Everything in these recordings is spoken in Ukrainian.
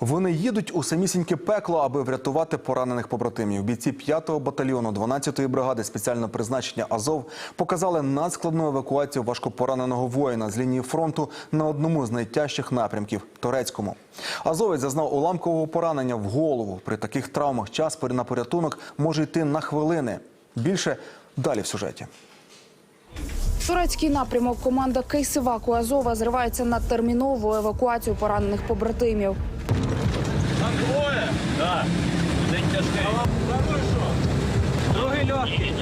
Вони їдуть у самісіньке пекло, аби врятувати поранених побратимів. Бійці 5-го батальйону 12-ї бригади спеціального призначення Азов показали надскладну евакуацію важкопораненого воїна з лінії фронту на одному з найтяжчих напрямків Торецькому. Азовець зазнав уламкового поранення в голову. При таких травмах час на порятунок може йти на хвилини. Більше далі в сюжеті. Турецький напрямок команда Кейсиваку Азова зривається на термінову евакуацію поранених побратимів. Там двоє? Так. День тяжкий. Другий легкий.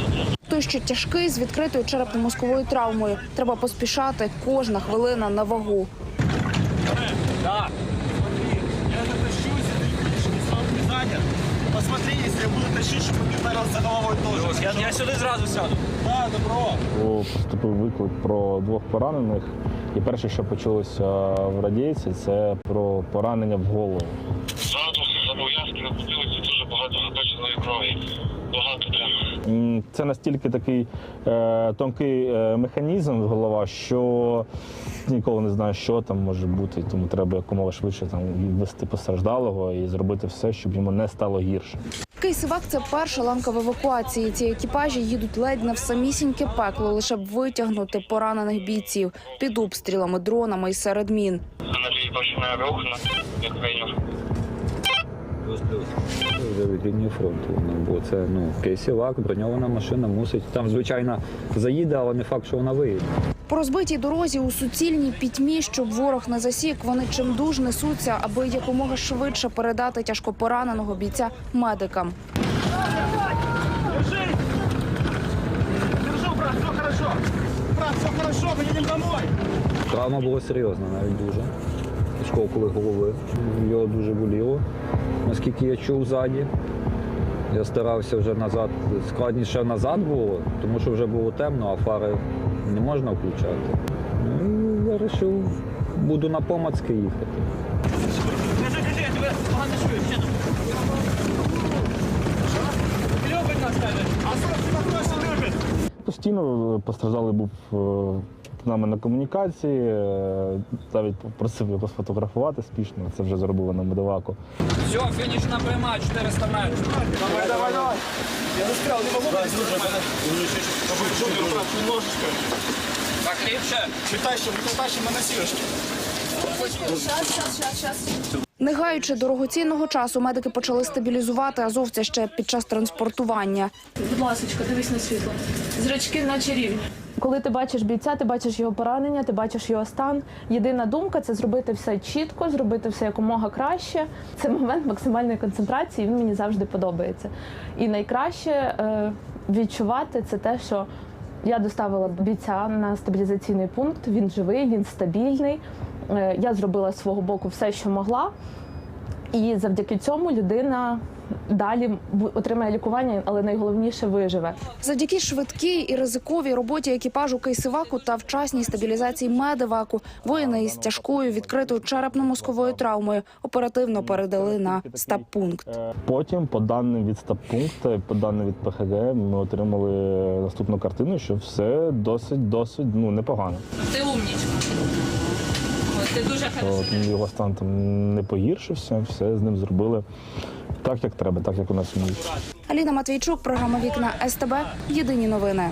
Той, що тяжкий з відкритою черепно-мозковою травмою. Треба поспішати кожна хвилина на вагу. Так. Я дотащусь, и ты будешь не сам не занят. Посмотри, если я буду тащить, чтобы ты ударился головой тоже. Я, я сюди зразу сяду. Да, добро. Бо Поступив виклик про двох поранених. І перше, що почулося в радійці, це про поранення в голову. Ззаду зобов'язки дуже багато крові. Багато де. Це настільки такий е, тонкий е, механізм голова, що ніколи не знаю, що там може бути, тому треба якомога швидше там відвести постраждалого і зробити все, щоб йому не стало гірше. Кейсивак це перша ланка в евакуації. Ці екіпажі їдуть ледь не в самісіньке пекло, лише б витягнути поранених бійців під обстрілами, дронами і серед мін. Андрій починає рух на. Вже від лінії фронту. Бо це ну кейсівак, броньована машина мусить. Там, звичайно, заїде, але не факт, що вона виїде. По розбитій дорозі у суцільній пітьмі, щоб ворог не засік, вони чимдуж несуться, аби якомога швидше передати тяжкопораненого бійця медикам. Держи! Держу, брат, все хорошо. Брат, все хорошо, едем домой. Травма була серйозна, навіть дуже. Сколкали голови. Його дуже боліло. Наскільки я чув ззаді. Я старався вже назад. Складніше назад було, тому що вже було темно, а фари не можна включати. Ну і я вирішив, буду на Помацьке їхати. Постійно постраждалий був е, з нами на комунікації, е, навіть просив його сфотографувати спішно. Це вже зробили на медоваку. Все, фінішна пряма, 400 метрів. Давай, давай, давай. Я застрял, не могу. Да, Немножечко. Так ліпше. Читай, что мы тащим на носилочке. Не гаючи дорогоцінного часу, медики почали стабілізувати азовця ще під час транспортування. Будь ласочка, дивись на світло. Зрачки наче рівні. Коли ти бачиш бійця, ти бачиш його поранення, ти бачиш його стан. Єдина думка це зробити все чітко, зробити все якомога краще. Це момент максимальної концентрації. Він мені завжди подобається. І найкраще е, відчувати це те, що я доставила бійця на стабілізаційний пункт. Він живий, він стабільний. Е, я зробила з свого боку все, що могла. І завдяки цьому людина далі отримає лікування, але найголовніше виживе. Завдяки швидкій і ризиковій роботі екіпажу Кейсиваку та вчасній стабілізації медиваку воїни із тяжкою відкритою черепно-мозковою травмою оперативно передали на стаб-пункт. Потім, по даним від стаб-пункту, по даним від ПХГ, ми отримали наступну картину, що все досить, досить ну, непогано. Ти умнічка. Ти дуже От, його стан там не погіршився, все з ним зробили так, як треба, так як у нас. Аліна Матвійчук, програма Вікна СТБ. Єдині новини.